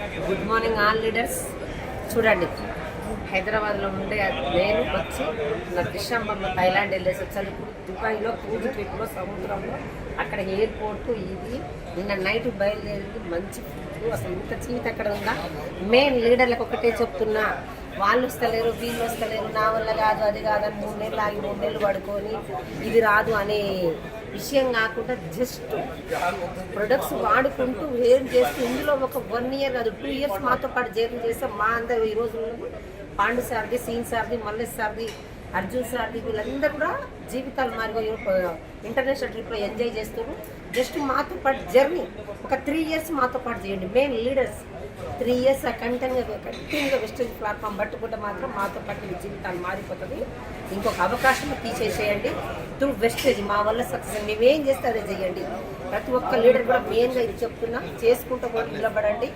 Good morning all leaders చూడండి హైదరాబాద్లో ఉండే నేను వచ్చి నా డిసెంబర్లో థైలాండ్ వెళ్ళేసి వచ్చాను దుబాయ్లో క్రూజ్ ట్రిప్లో సముద్రంలో అక్కడ ఎయిర్పోర్ట్ ఇది. నిన్న నైట్ బయలుదేరింది మంచి ఫుడ్. అసలు ఇంత చీత అక్కడ ఉందా? మెయిన్ లీడర్లకు ఒకటే చెప్తున్నా. వాళ్ళు వస్తలేరు వీళ్ళు వస్తలేరు నా వల్ల కాదు అది కాదని మూడు నెలలు ఆగి మూడు నెలలు పడుకొని ఇది రాదు అనే విషయం కాకుండా జస్ట్ ప్రొడక్ట్స్ వాడుకుంటూ ఏం చేస్తూ ఇందులో ఒక వన్ ఇయర్ కాదు టూ ఇయర్స్ మాతో పాటు జర్నీ చేస్తే మా అందరు ఈ రోజు పాండు సార్ది సీన్ సార్ది మల్లేష్ సార్ది అర్జున్ సార్ది వీళ్ళందరూ కూడా జీవితాలు మారిపోయి ఇంటర్నేషనల్ ట్రిప్లో ఎంజాయ్ చేస్తారు జస్ట్ మాతో పాటు జర్నీ ఒక త్రీ ఇయర్స్ మాతో పాటు చేయండి. మెయిన్ లీడర్స్ త్రీ ఇయర్స్ కంటిన్యూగా కంటిన్యూగా వెస్టేజ్ ప్లాట్ఫామ్ పట్టుకుంటే మాత్రం మాతో పాటు మీ జీవితాలు మారిపోతుంది ఇంకొక అవకాశం తీసేసేయండి. త్రూ వెస్టేజ్ మా వల్ల సక్సెస్. మేమేం చేస్తే అదే చేయండి. ప్రతి ఒక్క లీడర్ కూడా మెయిన్గా ఇది చెప్తున్నా. చేసుకుంటూ కూడా నిలబడండి.